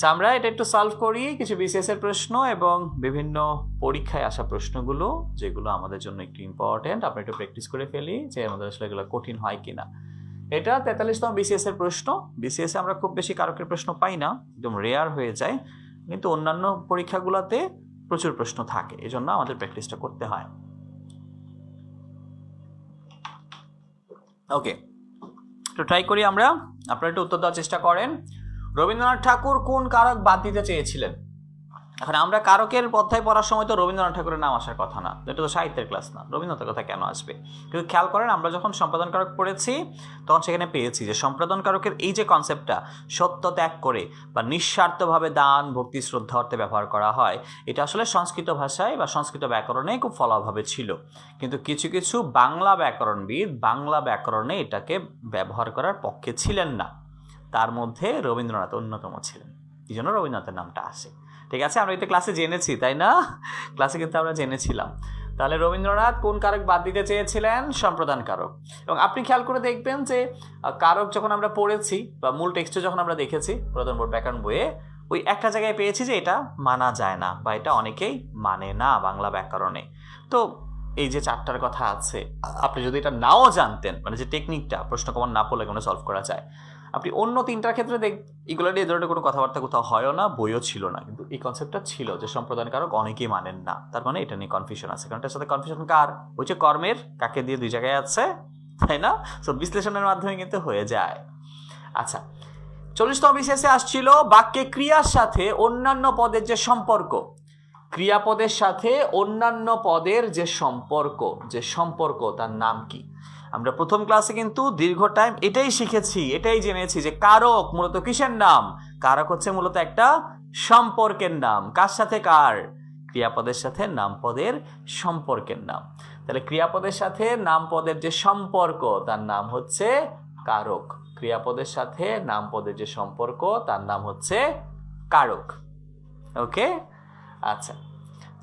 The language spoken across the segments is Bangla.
So, আমরা এটা একটু সলভ করি কিছু বিসিএস এর প্রশ্ন এবং বিভিন্ন পরীক্ষায় আসা প্রশ্নগুলো যেগুলো আমাদের জন্য একটু ইম্পর্টেন্ট আমরা একটু প্র্যাকটিস করে ফেলি যে আমাদের আসলে এগুলো কঠিন হয় কিনা। এটা তেতাল্লিশতম বিসিএস এর প্রশ্ন। বিসিএস এ আমরা খুব বেশি কারকের প্রশ্ন পাই না একদম রেয়ার হয়ে যায়। কিন্তু অন্যান্য পরীক্ষাগুলোতে প্রচুর প্রশ্ন থাকে এই জন্য আমাদের প্র্যাকটিসটা করতে হয়। ওকে তো ট্রাই করি আমরা। আপনারা একটু উত্তর দেওয়ার চেষ্টা করেন। রবীন্দ্রনাথ ঠাকুর কোন কারক বাদ দিতে চেয়েছিলেন? এখন আমরা কারকের অধ্যায় পড়ার সময় তো রবীন্দ্রনাথ ঠাকুরের নাম আসার কথা না। এটা তো সাহিত্যের ক্লাস না। রবীন্দ্রনাথের কথা কেন আসবে? কিন্তু খেয়াল করেন, আমরা যখন সম্পাদন কারক পড়েছি, তখন সেখানে পেয়েছি যে সম্পাদন কারকের এই যে কনসেপ্টটা সত্য ত্যাগ করে বা নিঃস্বার্থভাবে দান, ভক্তি, শ্রদ্ধা অর্থে ব্যবহার করা হয়, এটা আসলে সংস্কৃত ভাষায় বা সংস্কৃত ব্যাকরণে খুব ফলাভাবে ছিল। কিন্তু কিছু কিছু বাংলা ব্যাকরণবিদ বাংলা ব্যাকরণে এটাকে ব্যবহার করার পক্ষে ছিলেন না। তার মধ্যে রবীন্দ্রনাথ অন্যতম ছিলেন। এই জন্য রবীন্দ্রনাথের নামটা আসে। ঠিক আছে, আমরা এটা ক্লাসে জেনেছি, তাই না? ক্লাসে কিন্তু আমরা জেনেছিলাম। তাহলে রবীন্দ্রনাথ কোন কারক বাদ দিতে চেয়েছিলেন? সম্প্রদান কারক। এবং আপনি খেয়াল করে দেখবেন যে কারক যখন আমরা পড়েছি বা মূল টেক্সটে যখন আমরা দেখেছি প্রধান বোর্ড ব্যাকরণ বইয়ে, ওই একটা জায়গায় পেয়েছি যে এটা মানা যায় না বা এটা অনেকেই মানে না বাংলা ব্যাকরণে। তো এই যে চারটার কথা আছে, আপনি যদি এটা নাও জানতেন মানে যে টেকনিকটা প্রশ্ন কমন না পড়লে কোনো সলভ করা যায়? আপনি অন্য তিনটার ক্ষেত্রে দেখ, এগুলো নিয়ে ধরনের কোনো কথাবার্তা কোথাও হয়ও না, বইও ছিল না, কিন্তু এই কনসেপ্টটা ছিল যে সম্প্রদান কারক অনেকেই মানেন না। তার মানে এটা নিয়ে কনফিউশন আছে। কারণ এটার সাথে কনফিউশন কার? ওই যে কর্মের, কাকে দিয়ে দুই জায়গায় আছে, তাই না? সো বিশ্লেষণের মাধ্যমে কিন্তু হয়ে যায়। আচ্ছা চল্লিশতম বিশেষে আসছিল বাক্যে ক্রিয়ার সাথে অন্যান্য পদের যে সম্পর্ক। ক্রিয়াপদের সাথে অন্যান্য পদের যে সম্পর্ক যে সম্পর্ক, তার নাম কি? আমরা প্রথম ক্লাসে কিন্তু দীর্ঘ টাইম এটাই শিখেছি, এটাই জেনেছি যে কারক মূলত কিসের নাম? কারক হচ্ছে মূলত একটা সম্পর্কের নাম। কার সাথে কার? ক্রিয়াপদের সাথে নামপদের সম্পর্কের নাম। তাহলে ক্রিয়াপদের সাথে নামপদের যে সম্পর্ক, তার নাম হচ্ছে কারক। ক্রিয়াপদের সাথে নামপদের যে সম্পর্ক, তার নাম হচ্ছে কারক। ওকে আচ্ছা।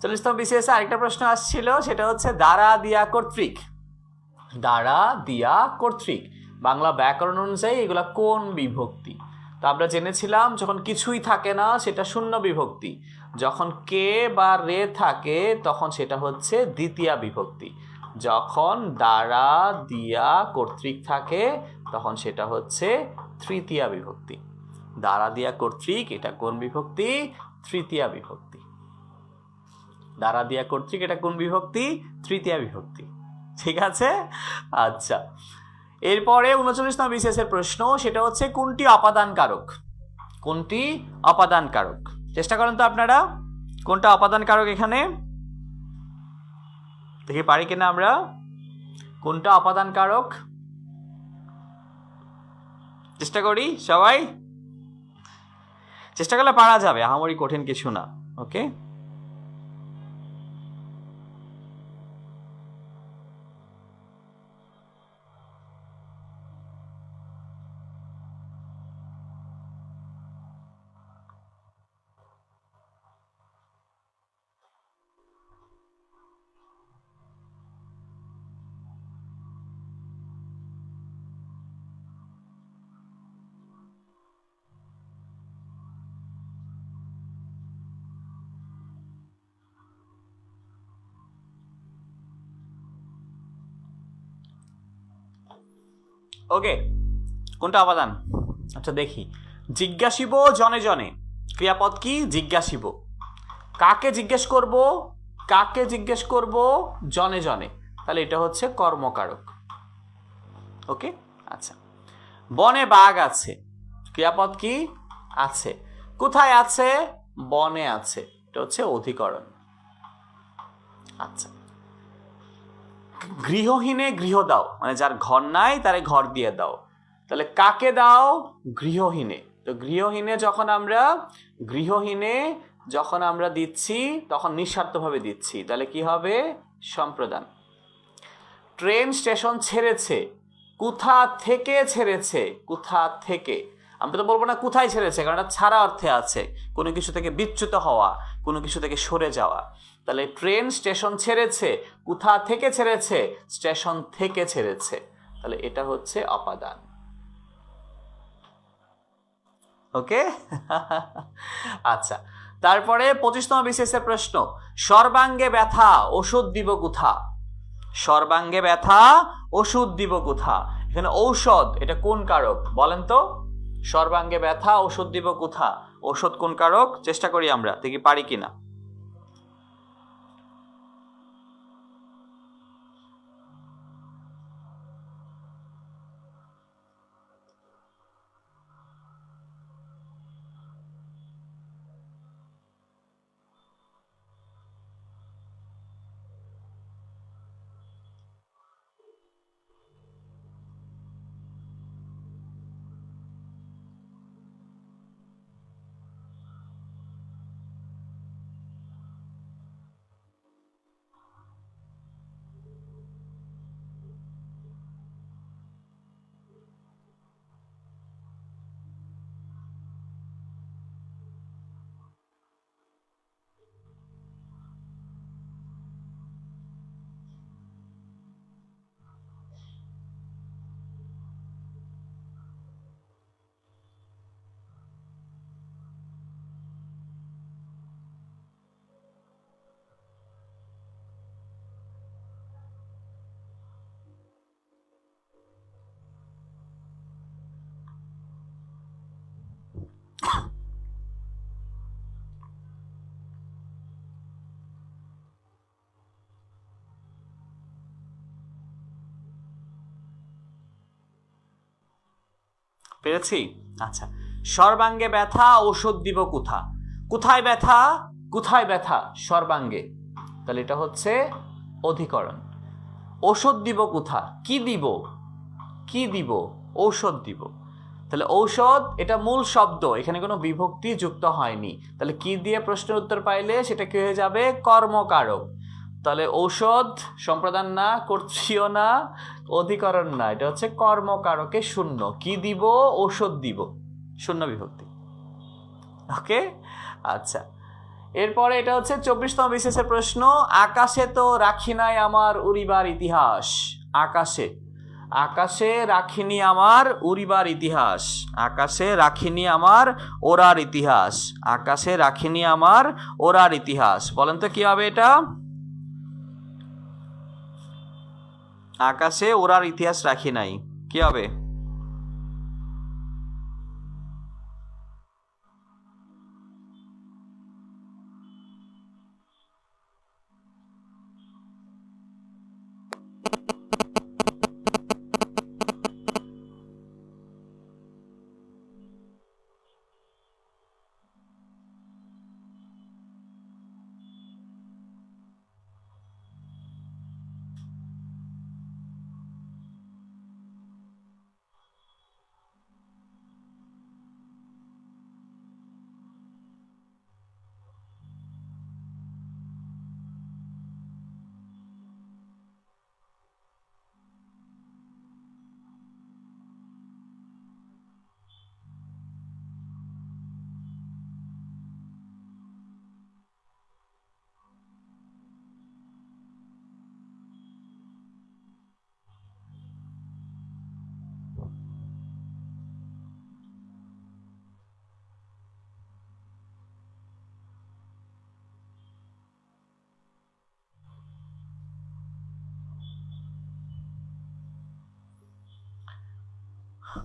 চল্লিশতম বিশেষ আরেকটা প্রশ্ন আসছিল, সেটা হচ্ছে দ্বারা দিয়া কর্তৃক। দ্বারা দিয়া কর্তৃক। বাংলা ব্যাকরণ অনুযায়ী এগুলা কোন বিভক্তি? তো আমরা জেনেছিলাম যখন কিছুই থাকে না, সেটা শূন্য বিভক্তি। যখন কে বা রে থাকে, তখন সেটা হচ্ছে দ্বিতীয়া বিভক্তি। যখন দ্বারা দিয়া কর্তৃক থাকে, তখন সেটা হচ্ছে তৃতীয়া বিভক্তি। দ্বারা দিয়া কর্তৃক, এটা কোন বিভক্তি? তৃতীয়া বিভক্তি। দ্বারা দিয়া কর্তৃক এটা কোন বিভক্তি? তৃতীয়া বিভক্তি। ঠিক আছে? আচ্ছা। এরপরে উনচল্লিশতম বিশেষের প্রশ্ন, সেটা হচ্ছে কোনটি অপাদান কারক কোনটি অপাদান কারক চেষ্টা করেন তো আপনারা। কোনটা অপাদান কারক এখানে? দেখি পারি কিনা আমরা। কোনটা অপাদান কারক চেষ্টা করি সবাই। চেষ্টা করলে পারা যাবে, আহামরি কঠিন কিছু না, ওকে? ওকে কোনটা অপাদান আচ্ছা দেখি। জিজ্ঞাসিব জনে জনে। ক্রিয়াপদ কি? জিজ্ঞাসিব। কাকে জিজ্ঞেস করব? কাকে জিজ্ঞেস করব? জনে জনে। তাহলে এটা হচ্ছে কর্মকারক। ওকে আচ্ছা। বনে বাঘ আছে। ক্রিয়াপদ কি? আছে। কোথায় আছে? বনে আছে। এটা হচ্ছে অধিকরণ। আচ্ছা। গৃহহীনে গৃহ দাও। মানে যার ঘর নাই, তারে ঘর দিয়ে দাও। তাহলে কাকে দাও? গৃহহীনে। তো গৃহহীনে যখন আমরা, গৃহহীনে যখন আমরা দিচ্ছি, তখন নিঃস্বার্থভাবে দিচ্ছি। তাহলে কি হবে? সম্প্রদান। ট্রেন স্টেশন ছেড়েছে। কোথা থেকে ছেড়েছে? কোথা থেকে? আমরা তো বলব না কোথায় ছেড়েছে, কারণ ছাড়া অর্থে আছে। কোনো কিছু থেকে বিচ্যুত হওয়া, কোনো কিছু থেকে সরে যাওয়া। তাহলে ট্রেন স্টেশন ছেড়েছে। কোথা থেকে ছেড়েছে? স্টেশন থেকে ছেড়েছে। তাহলে এটা হচ্ছে অপাদান। ওকে? আচ্ছা। তারপরে পঁচিশতম বিশেষের প্রশ্ন। সর্বাঙ্গে ব্যথা, ওষুধ দিব কোথা? সর্বাঙ্গে ব্যথা, ওষুধ দিব কোথা? এখানে ঔষধ, এটা কোন কারক? বলেন তো। সর্বাঙ্গে ব্যথা, ওষুধ দিব কোথা? ওষুধ কোন কারক? চেষ্টা করি আমরা, দেখি পারি কিনা। পেরেছি? আচ্ছা। সর্বাঙ্গে ব্যথা ওষুধ দিব কোথা? কোথায় ব্যথা? কোথায় ব্যথা? সর্বাঙ্গে। তাহলে এটা হচ্ছে অধিকরণ। ওষুধ দিব কোথা? কি দিব? কি দিব? ঔষধ দিব। তাহলে ঔষধ, এটা মূল শব্দ। এখানে কোনো বিভক্তি যুক্ত হয়নি। তাহলে কি দিয়ে প্রশ্নের উত্তর পাইলে সেটা কি হয়ে যাবে? কর্মকারক। তাহলে ঔষধ সম্প্রদান না করছিও না, অধিকরণ না। এটা হচ্ছে কর্মকারকে শূন্য। কি দিব? ঔষধ দিব। শূন্য বিভক্তি। ওকে? আচ্ছা। এরপরে এটা হচ্ছে চব্বিশতম বিশেষের প্রশ্ন। আকাশে তো রাখি নাই আমার উড়িবার ইতিহাস। আকাশে। আকাশে রাখিনি আমার উড়িবার ইতিহাস। আকাশে রাখিনি আমার ওরার ইতিহাস। আকাশে রাখিনি আমার ওরার ইতিহাস। বলেন তো কি হবে এটা? আকাশে ওরার ইতিহাস রাখি নাই। কি হবে?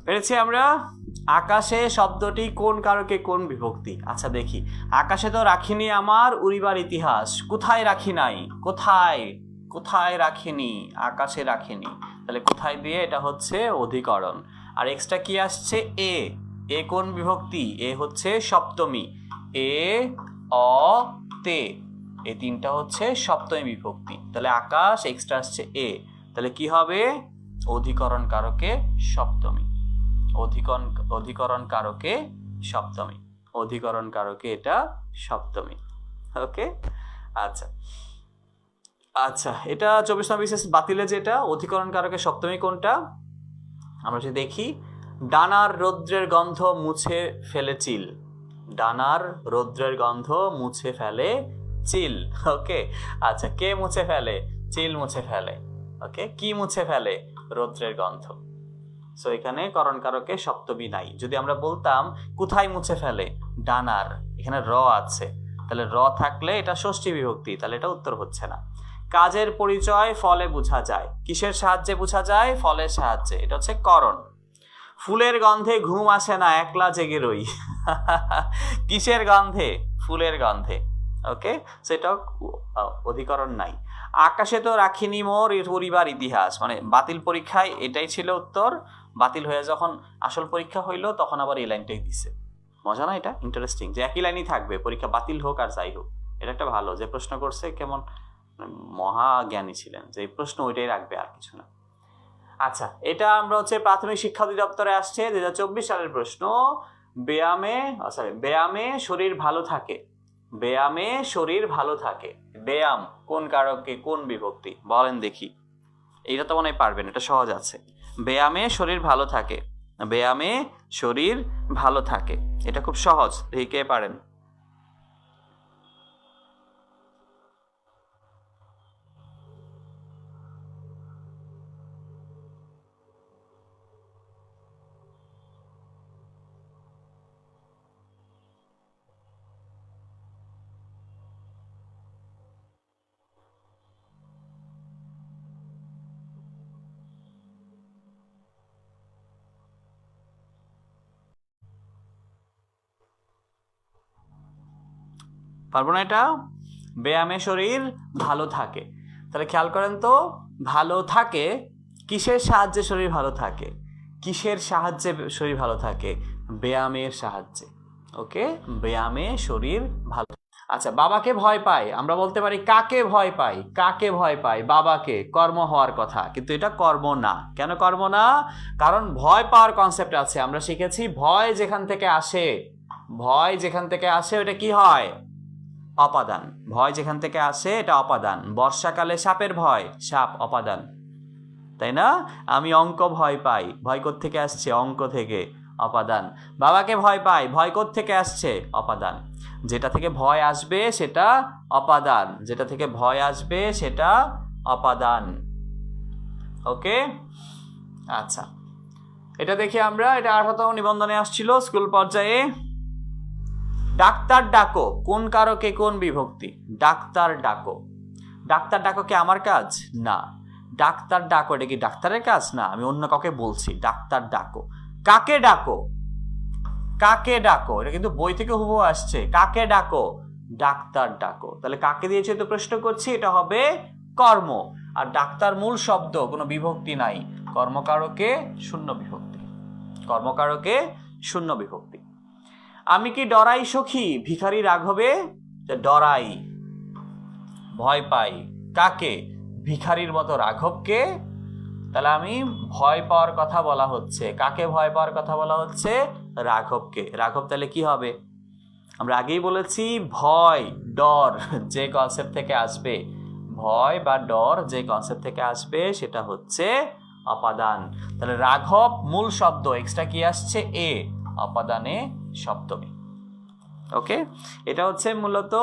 পেরেছি আমরা। আকাশে শব্দটি কোন কারকে কোন বিভক্তি? আচ্ছা দেখি। আকাশে তো রাখিনি আমার উড়িবার ইতিহাস। কোথায় রাখি নাই? কোথায়? কোথায় রাখিনি? আকাশে রাখিনি। তাহলে কোথায় দিয়ে? এটা হচ্ছে অধিকরণ। আর এক্সট্রা কি আসছে? এ। এ কোন বিভক্তি? এ হচ্ছে সপ্তমী। এ, অ, তে। এই তিনটা হচ্ছে সপ্তমী বিভক্তি। তাহলে আকাশ এক্সট্রা আসছে এ। তাহলে কি হবে? অধিকরণ কারকে সপ্তমী। অধিকরণ অধিকরণ কারকে সপ্তমী। অধিকরণ কারকে এটা সপ্তমী। ওকে? আচ্ছা। আচ্ছা এটা চব্বিশ নম্বর বিশেষ বাতিলে যেটা অধিকরণ কারকে সপ্তমী কোনটা? আমরা যদি দেখি, ডানার রৌদ্রের গন্ধ মুছে ফেলে চিল। ডানার রৌদ্রের গন্ধ মুছে ফেলে চিল। ওকে? আচ্ছা কে মুছে ফেলে? চিল মুছে ফেলে। ওকে? কি মুছে ফেলে? রৌদ্রের গন্ধ। সো এখানে করণ কারকে সপ্তমী নাই। যদি আমরা বলতাম কোথায় মুছে ফেলে? ডানার। এখানে র আছে। তাহলে র থাকলে এটা ষষ্ঠী বিভক্তি তাহলে এটা উত্তর হচ্ছে না। কাজের পরিচয় ফলে বোঝা যায়। কিসের সাহায্যে বোঝা যায়? ফলের সাহায্যে। এটা হচ্ছে করণ। ফুলের গন্ধে ঘুম আসে না একলা জেগে রই। কিসের গন্ধে? ফুলের গন্ধে। ওকে আহ, অধিকরণ নাই। আকাশে তো রাখিনি মোর পরিবার ইতিহাস। মানে বাতিল পরীক্ষায় এটাই ছিল উত্তর। বাতিল হয়ে যখন আসল পরীক্ষা হইল, তখন আবার এই লাইনটাই দিছে। মজা না এটা? ইন্টারেস্টিং যে একই লাইনই থাকবে, পরীক্ষা বাতিল হোক আর যাই হোক। এটা একটা ভালো, যে প্রশ্ন করছে কেমন মানে মহা জ্ঞানী ছিলেন, যে প্রশ্ন ওইটাই রাখবে আর কিছু না। আচ্ছা এটা আমরা হচ্ছে প্রাথমিক শিক্ষা অধিদপ্তরে আসছে দু চব্বিশ সালের প্রশ্ন। ব্যায়ামে সরি ব্যায়ামে শরীর ভালো থাকে। ব্যায়ামে শরীর ভালো থাকে। ব্যায়াম, কোন কারককে কোন বিভক্তি, বলেন দেখি। এটা তো মনে হয় পারবেন, এটা সহজ আছে। ব্যায়ামে শরীর ভালো থাকে। ব্যায়ামে শরীর ভালো থাকে। এটা খুব সহজ, দেখে পারেন। পারব না এটা? ব্যায়ামে শরীর ভালো থাকে। তাহলে খেয়াল করেন তো, ভালো থাকে, কিসের সাহায্যে শরীর ভালো থাকে? কিসের সাহায্যে শরীর ভালো থাকে? ব্যায়ামের সাহায্যে। ওকে? ব্যায়ামে শরীর ভালো আচ্ছা বাবাকে ভয় পায় আমরা বলতে পারি কাকে ভয় পাই? কাকে ভয় পাই? বাবাকে। কর্ম হওয়ার কথা। কিন্তু এটা কর্ম না। কেন কর্ম না? কারণ ভয় পাওয়ার কনসেপ্ট আছে। আমরা শিখেছি ভয় যেখান থেকে আসে। ভয় যেখান থেকে আসে, ওটা কি হয়? অপাদান। ভয় যেখান থেকে আসে, এটা অপাদান। বর্ষাকালে সাপের ভয়, সাপ অপাদান। তাই না? আমি অঙ্ক ভয় পাই। ভয় থেকে আসছে? অঙ্ক থেকে অপাদান। বাবাকে ভয় পাই। ভয় থেকে আসছে? অপাদান। যেটা থেকে ভয় আসবে, সেটা অপাদান। যেটা থেকে ভয় আসবে, সেটা অপাদান। ওকে? আচ্ছা। এটা দেখে আমরা, এটা আঠারোতম নিবন্ধনে আসছিল স্কুল পর্যায়ে। ডাক্তার ডাকো, কোন কারকে কোন বিভক্তি? ডাক্তার ডাকো। ডাক্তার ডাকো কি আমার কাজ? না। ডাক্তার ডাকো, এটা কি ডাক্তারের কাজ? না, আমি অন্য কাউকে বলছি, ডাক্তার ডাকো। কাকে ডাকো? কাকে ডাকো? এটা কিন্তু বই থেকে হুবহু আসছে। কাকে ডাকো? ডাক্তার ডাকো। তাহলে কাকে দিয়েছে তো প্রশ্ন করছি, এটা হবে কর্ম। আর ডাক্তার মূল শব্দ, কোনো বিভক্তি নাই। কর্মকারকে শূন্য বিভক্তি। কর্মকারকে শূন্য বিভক্তি। আমি কি ডরাই সখী? ভিখারি রাঘবে ডরাই। ভয় পাই। কাকে? ভিখারির মতো রাঘবকে? তাহলে আমি ভয় পাওয়ার কথা বলা হচ্ছে। কাকে ভয় পাওয়ার কথা বলা হচ্ছে? রাঘবকে। রাঘব তাহলে কি হবে? আমরা আগেই বলেছি, ভয়, ডর যে কনসেপ্ট থেকে আসবে। ভয় বা ডর যে কনসেপ্ট থেকে আসবে সেটা হচ্ছে অপাদান। তাহলে রাঘব মূল শব্দ এক্সট্রা কি আসছে? এ। অপাদানে সপ্তমী। ওকে? এটা হচ্ছে মূলত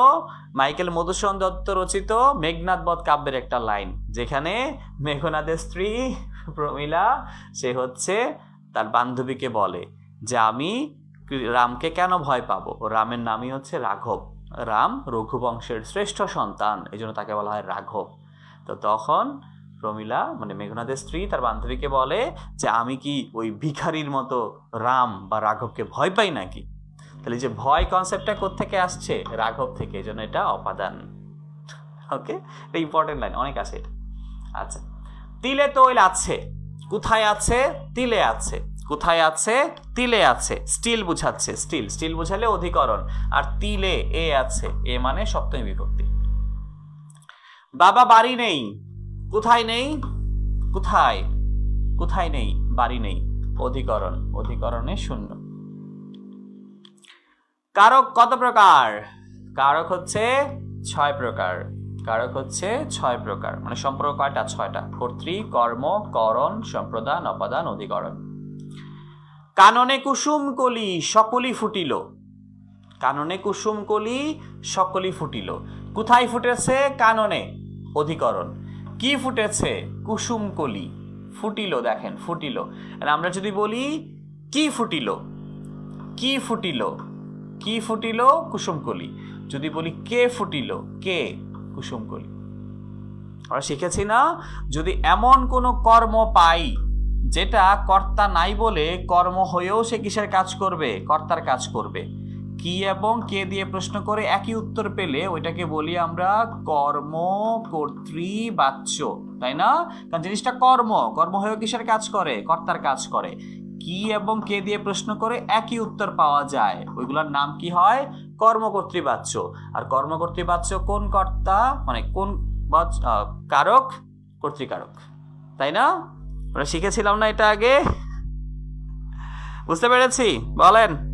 মাইকেল মধুসূদন দত্ত রচিত মেঘনাথ বধ কাব্যের একটা লাইন, যেখানে মেঘনাথের স্ত্রী প্রমীলা, সে হচ্ছে তার বান্ধবীকে বলে যে, আমি রামকে কেন ভয় পাবো? রামের নামই হচ্ছে রাঘব। রাম রঘুবংশের শ্রেষ্ঠ সন্তান। এই জন্য তাকে বলা হয় রাঘব। তো তখন প্রমীলা মানে মেঘনাথের স্ত্রী, তার বান্ধবীকে বলে যে, আমি কি ওই ভিখারির মতো রাম বা রাঘবকে ভয় পাই নাকি? তাহলে যে ভয় কনসেপ্টটা কোথেকে আসছে? রাঘব থেকে, এই জন্য এটা অপাদান। ওকে? এটা ইম্পর্টেন্ট লাইন অনেক আছে এটা। আচ্ছা। তিলে তৈল আছে, কোথায় আছে? তিলে আছে। কোথায় আছে? তিলে আছে। স্টিল বুঝাচ্ছে, স্টিল। স্টিল বুঝালে অধিকরণ। আর তিলে, এ আছে। এ মানে সপ্তমী বিভক্তি। বাবা বাড়ি নেই। কোথায় নেই? কোথায়? কোথায় নেই? বাড়ি নেই। অধিকরণ। অধিকরণে শূন্য। কারক কত প্রকার? কারক হচ্ছে ছয় প্রকার। কারক হচ্ছে ছয় প্রকার। মানে সম্পর্ক কয়টা? ছয়টা। কর্তৃ কর্ম, করণ, সম্প্রদান, অপাদান, অধিকরণ। কাননে কুসুম কলি সকলি ফুটিল। কাননে কুসুম কলি সকলি ফুটিল। কোথায় ফুটেছে? কাননে। অধিকরণ। কি ফুটেছে? কুসুম কলি। ফুটিলো, দেখেন, ফুটিলো। আর আমরা যদি বলি, কি ফুটিল? কি ফুটিল? কি ফুটিলো? কুসুমকলি যদি বলি, কে ফুটিলো? কে? কুসুমকলি আমরা শিখেছি না, যদি এমন কোনো কর্ম পাই, যেটা কর্তা নাই বলে কর্ম হয়েও সে কিসের কাজ করবে? কর্তার কাজ করবে। কি এবং কে দিয়ে প্রশ্ন করে একই উত্তর পেলে ওইটাকে বলি আমরা কর্ম কর্তৃবাচ্য, তাই না? কারণ জিনিসটা কর্ম কর্ম হয়েও কিসের কাজ করে? কর্তার কাজ করে। কি এবং কে দিয়ে প্রশ্ন করে একই উত্তর পাওয়া যায়। ওইগুলোর নাম কি হয়? কর্মকর্তৃবাচ্য আর কর্মকর্তৃবাচ্য কোন কর্তা? মানে কোন কারক? কর্তৃকারক। তাই না? আমরা শিখেছিলাম না এটা আগে? বুঝতে পেরেছি? বলেন।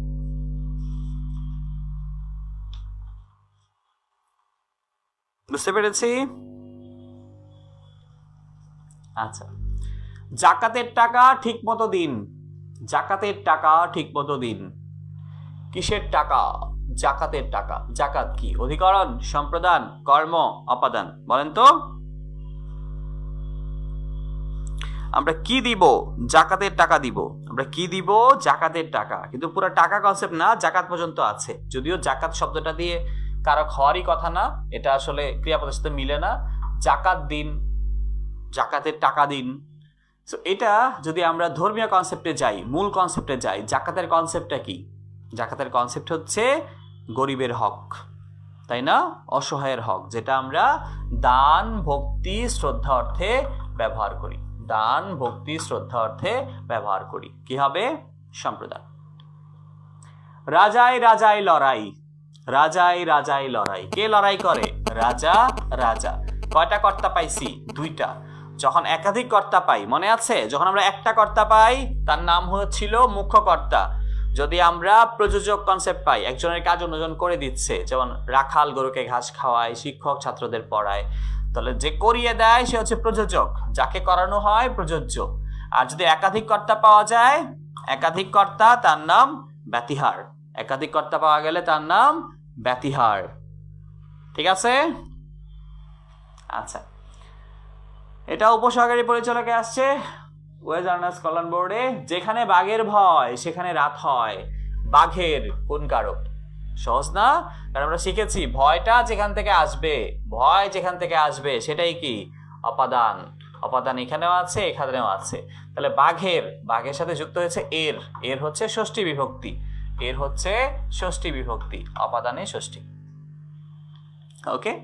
বুঝতে পেরেছি? আচ্ছা। জাকাতের টাকা ঠিক মতো দিন। জাকাতের টাকা ঠিক মতো দিন। কিসের টাকা? জাকাতের টাকা। জাকাত কি? অধিকরণ, সম্প্রদান, কর্ম, অপাদান। বলেন তো। আমরা কি দিব? জাকাতের টাকা দিব। আমরা কি দিব? জাকাতের টাকা। কিন্তু পুরো টাকা কনসেপ্ট না, জাকাত পর্যন্ত আছে। যদিও জাকাত শব্দটা দিয়ে কারও হওয়ারই কথা না, এটা আসলে ক্রিয়াপদের সাথে মিলে না। জাকাত দিন, জাকাতের টাকা দিন। সো এটা যদি আমরা ধর্মীয় কনসেপ্টে যাই, মূল কনসেপ্টে যাই, জাকাতের কনসেপ্টটা কি? জাকাতের কনসেপ্ট হচ্ছে গরিবের হক, তাই না? অসহায়ের হক, যেটা আমরা দান, ভক্তি, শ্রদ্ধা অর্থে ব্যবহার করি। দান, ভক্তি, শ্রদ্ধা অর্থে ব্যবহার করি। কি হবে? সম্প্রদায় রাজাই রাজাই লড়াই। রাজাই রাজাই লড়াই। কে লড়াই করে? রাজা রাজা। কয়টা কর্তা পাইছি? দুইটা। যখন একাধিক কর্তা পাই, মনে আছে? যখন আমরা একটা কর্তা পাই, তার নাম হচ্ছিল মুখ্য কর্তা। যদি আমরা প্রযোজক কনসেপ্ট পাই, একজনের কাজ অন্যজন করে দিচ্ছে, যেমন রাখাল গরুকে ঘাস খাওয়ায়, শিক্ষক ছাত্রদের পড়ায়, তাহলে যে করিয়ে দেয়, সে হচ্ছে প্রযোজক। যাকে করানো হয়, প্রযোজ্য। আর যদি একাধিক কর্তা পাওয়া যায়, একাধিক কর্তা, তার নাম ব্যতিহার। একাধিক কর্তা পাওয়া গেলে তার নাম ব্যতিহার। ঠিক আছে? আচ্ছা। এটা উপসহকারী পরিচালকে আসছে ওয়েজ আর্নার্স বোর্ডে, যেখানে বাঘের ভয়, সেখানে রাত হয়। বাঘের কোন কারক? সহজ না? কারণ আমরা শিখেছি, ভয়টা যেখান থেকে আসবে, ভয় যেখান থেকে আসবে, সেটাই কি? অপাদান। অপাদান এখানেও আছে এখানেও আছে। তাহলে বাঘের বাঘের সাথে যুক্ত হয়েছে এর। এর হচ্ছে ষষ্ঠী বিভক্তি। এর হচ্ছে ষষ্ঠী বিভক্তি, অপাদানে ষষ্ঠী। ওকে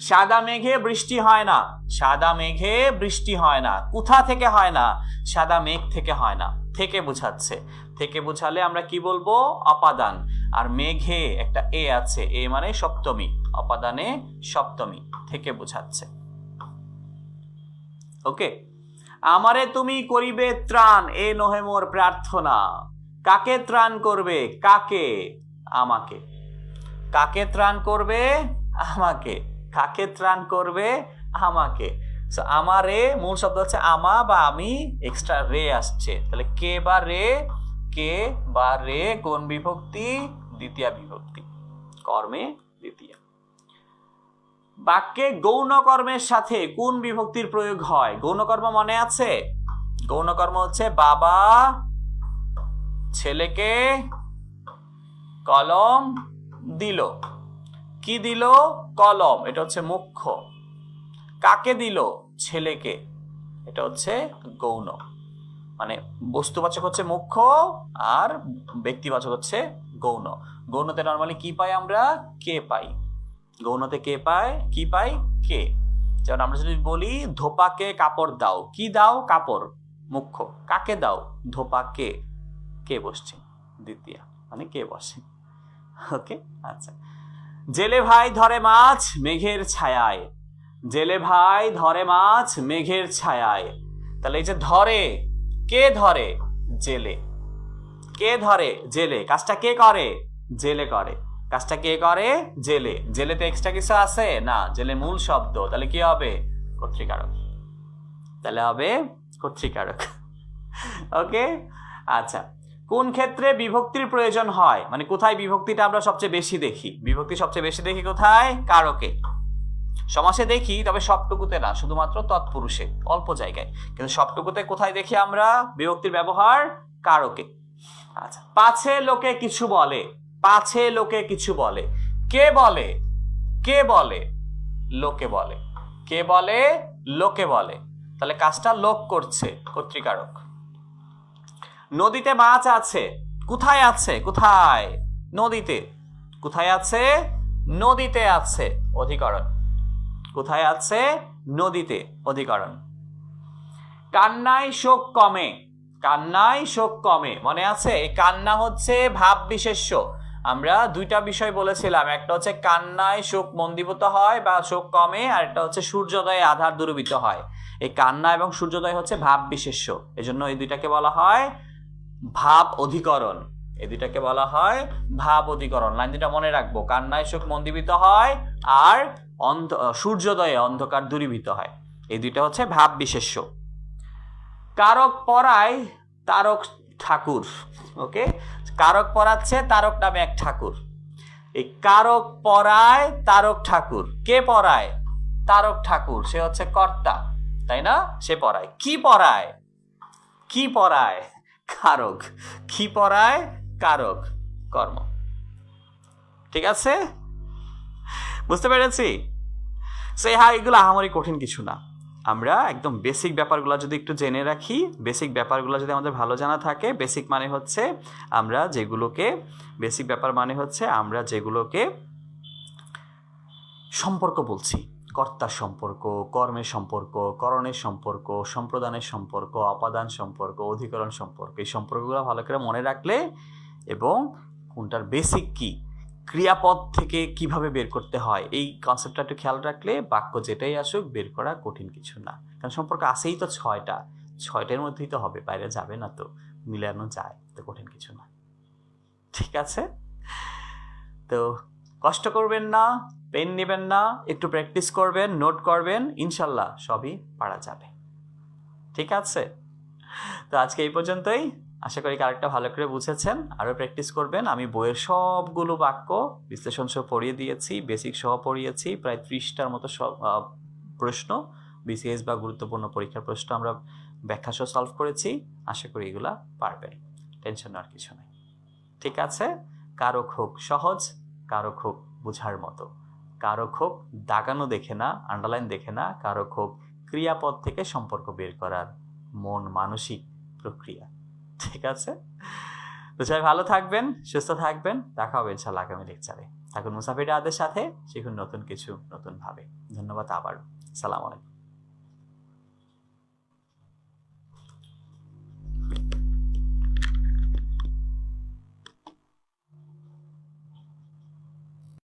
সাদা মেঘে বৃষ্টি হয় না, সাদা মেঘে বৃষ্টি হয় না। কোথা থেকে হয় না? সাদা মেঘ থেকে হয় না। থেকে বুঝাচ্ছে। থেকে বুঝালে আমরা কি বলব? অপাদান। আর মেঘে একটা এ আছে, এ মানে সপ্তমী, অপাদানে সপ্তমী। থেকে বুঝাচ্ছে। ওকে আমারে তুমি করিবে ত্রাণ, এ নহে মোর প্রার্থনা। কাকে ত্রাণ করবে? কাকে? আমাকে। কাকে ত্রাণ করবে? আমাকে। কাকে ত্রাণ করবে? আমাকে। আমারে মূল শব্দ হচ্ছে আমা বা আমি এক্সট্রা রে আসছে। তাহলে কে বা রে? কে বা রে কোন বিভক্তি? দ্বিতীয় বিভক্তি। কর্মে দ্বিতীয়। বাক্যে গৌণ কর্মের সাথে কোন বিভক্তির প্রয়োগ হয়? গৌণকর্ম মনে আছে? গৌণকর্ম হচ্ছে বাবা ছেলেকে কলম দিল। কি দিল? কলম, এটা হচ্ছে মুখ্য। কাকে দিল? ছেলেকে। এটা হচ্ছে গৌণ। মানে বস্তুবাচক হচ্ছে মুখ্য আর ব্যক্তিবাচক হচ্ছে গৌণ। গৌণতে নর্মালি কি পাই আমরা? কে পাই? গৌণতে কে পায় কি পাই? কে। যেমন আমরা যদি বলি, ধোপাকে কাপড় দাও। কি দাও? কাপড়। মুখ্য। কাকে দাও? ধোপাকে। কে বসছে? দ্বিতীয় মানে কে বসে? ওকে আচ্ছা। জেলে ভাই ধরে মাছ, মেঘের ছায়ায়। জেলে ভাই ধরে মাছ, মেঘের ছায়ায়। তাহলে এই যে ধরে, কে ধরে? জেলে। কে ধরে? জেলে। কাজটা কে করে? জেলে করে। কাজটা কে করে? জেলে। জেলে জেলেতে এক্সট্রা কিছু আছে? না, জেলে মূল শব্দ। তাহলে কি হবে? কর্তৃকারক। তাহলে হবে কর্তৃকারক। ওকে আচ্ছা। কোন ক্ষেত্রে বিভক্তির প্রয়োজন হয়? মানে কোথায় বিভক্তিটা আমরা সবচেয়ে বেশি দেখি? বিভক্তি সবচেয়ে বেশি দেখি কোথায়? কারকে। সমাসে দেখি, তবে সবটুকুতে না, শুধুমাত্র তৎপুরুষে, অল্প জায়গায়। কিন্তু সবটুকুতে কোথায় দেখি আমরা? বিভক্তির ব্যবহার কারকে। আচ্ছা পাছে লোকে কিছু বলে, পাছে লোকে কিছু বলে। কে বলে? কে বলে? লোকে বলে। কে বলে? লোকে বলে। তাহলে কাজটা লোক করছে, কর্তৃকারক। নদীতে মাছ আছে। কোথায় আছে? কোথায়? নদীতে। কোথায় আছে? নদীতে আছে। অধিকরণ। কোথায় আছে? নদীতে। অধিকরণ। কান্নায় শোক কমে। কান্নায় শোক কমে। মনে আছে? কান্না হচ্ছে ভাব বিশেষ্য। আমরা দুইটা বিষয় বলেছিলাম। একটা হচ্ছে কান্নায় শোক মন্দীভূত হয় বা শোক কমে, আর একটা হচ্ছে সূর্যোদয়ে আধার দূরীভূত হয়। এই কান্না এবং সূর্যোদয় হচ্ছে ভাব বিশেষ্য। এজন্য এই দুইটাকে বলা হয় ভাব অধিকরণ। এই দুইটাকে বলা হয় ভাব অধিকরণ। লাইন দুটা মনে রাখব। কান্নায় শোক মন্দীভূত হয় আর অন্ধ, সূর্যোদয়ে অন্ধকার দূরীভূত হয়। এই দুইটা হচ্ছে ভাব বিশেষ্য। কারক পড়ায় তারক ঠাকুর, ওকে? কারক পড়াচ্ছে তারক নামে এক ঠাকুর। এই কারক পড়ায় তারক ঠাকুর। কে পড়ায় তারক ঠাকুর। সে হচ্ছে কর্তা, তাই না? সে পড়ায় কি পড়ায় কি পড়ায় কারক। কি পড়ায়? কারক। কর্ম। ঠিক আছে? বুঝতে পেরেছি? সে হ্যাঁ এগুলো আহামরি কঠিন কিছু না। আমরা একদম বেসিক ব্যাপারগুলো যদি একটু জেনে রাখি বেসিক ব্যাপারগুলো যদি আমাদের ভালো জানা থাকে বেসিক মানে হচ্ছে আমরা যেগুলোকে বেসিক ব্যাপার মানে হচ্ছে আমরা যেগুলোকে সম্পর্ক বলছি। কর্তার সম্পর্ক, কর্মের সম্পর্ক, করণের সম্পর্ক, সম্প্রদানের সম্পর্ক অপাদান সম্পর্ক, অধিকরণ সম্পর্ক, এই সম্পর্কগুলো ভালো করে মনে রাখলে এবং কোনটার বেসিক কি, ক্রিয়াপদ থেকে কীভাবে বের করতে হয়, এই কনসেপ্টটা একটু খেয়াল রাখলে বাক্য যেটাই আসুক বের করা কঠিন কিছু না। কারণ সম্পর্ক আসেই তো ছয়টা, ছয়টার মধ্যেই তো হবে, বাইরে যাবে না তো, মিলানো যায়, তো কঠিন কিছু না। ঠিক আছে? তো কষ্ট করবেন না, পেন নেবেন না, একটু প্র্যাকটিস করবেন নোট করবেন, ইনশাল্লাহ সবই পারা যাবে। ঠিক আছে? তো আজকে এই পর্যন্তই। আশা করি কারেক্টটা ভালো করে বুঝেছেন। আরও প্র্যাকটিস করবেন। আমি বইয়ের সবগুলো বাক্য বিশ্লেষণ সহ পড়িয়ে দিয়েছি বেসিক সহ পড়িয়েছি, প্রায় ত্রিশটার মতো সব প্রশ্ন বিসিএস বা গুরুত্বপূর্ণ পরীক্ষার প্রশ্ন আমরা ব্যাখ্যা সহ সলভ করেছি। আশা করি এগুলা পারবেন। টেনশন আর কিছু নেই। ঠিক আছে? কারক হোক সহজ। কারক হোক বুঝার মতো। কারক হোক দাগানো দেখে না আন্ডারলাইন দেখে না কারক হোক ক্রিয়াপদ থেকে সম্পর্ক বের করার মন মানসিক প্রক্রিয়া। ঠিক আছে? তো সবাই ভালো থাকবেন, সুস্থ থাকবেন। দেখা হবে ইনশাল্লাহ আগামী লেকচারে থাকুন মুসাফির আদের সাথে, শিখুন নতুন কিছু নতুনভাবে। ধন্যবাদ আবার সালাম আলাইকুম।